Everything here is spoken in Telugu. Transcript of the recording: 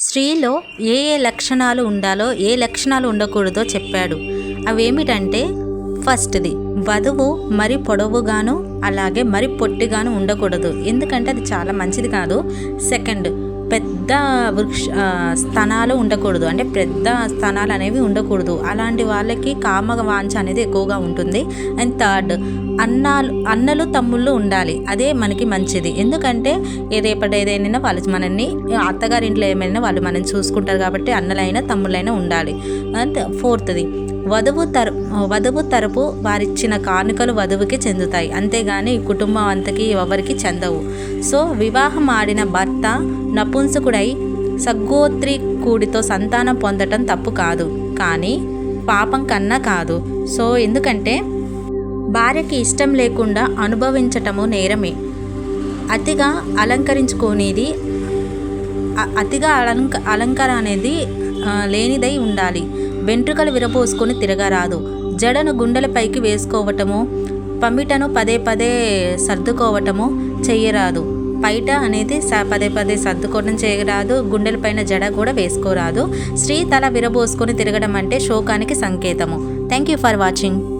స్త్రీలో ఏ ఏ లక్షణాలు ఉండాలో ఏ లక్షణాలు ఉండకూడదో చెప్పాడు. అవేమిటంటే ఫస్ట్ది వధువు మరి పొడవుగాను అలాగే మరి పొట్టిగాను ఉండకూడదు. ఎందుకంటే అది చాలా మంచిది కాదు. సెకండ్ పెద్ద వృక్ష స్థనాలు ఉండకూడదు. అంటే పెద్ద స్థనాలు అనేవి ఉండకూడదు. అలాంటి వాళ్ళకి కామ వాంఛ అనేది ఎక్కువగా ఉంటుంది. అండ్ థర్డ్ అన్నాలు అన్నలు తమ్ముళ్ళు ఉండాలి. అదే మనకి మంచిది. ఎందుకంటే రేపటి ఏదైనా వాళ్ళు మనల్ని అత్తగారింట్లో ఏమైనా వాళ్ళు మనల్ని చూసుకుంటారు కాబట్టి అన్నలైనా తమ్ముళ్ళైనా ఉండాలి. అండ్ ఫోర్త్ది వధువు తర వధువు తరపు వారిచ్చిన కానుకలు వధువుకి చెందుతాయి. అంతేగాని కుటుంబం అంతకి ఎవరికి చెందవు. సో వివాహం ఆడిన భర్త నపుంసకుడై సగ్గోత్రికుడితో సంతానం పొందటం తప్పు కాదు. కానీ పాపం కన్నా కాదు. సో ఎందుకంటే భార్యకి ఇష్టం లేకుండా అనుభవించటము నేరమే. అతిగా అలంకరించుకునేది అతిగా అలంక అలంకరణ అనేది లేనిదై ఉండాలి. వెంట్రుకలు విరపోసుకొని తిరగరాదు. జడను గుండెలపైకి వేసుకోవటము పమిటను పదే పదే సర్దుకోవటము చెయ్యరాదు. పైట అనేది స- పదే పదే సర్దుకోవడం చేయరాదు. గుండెలపైన జడ కూడా వేసుకోరాదు. స్త్రీ తల విరబోసుకొని తిరగడం అంటే శోకానికి సంకేతము. Thank you for watching.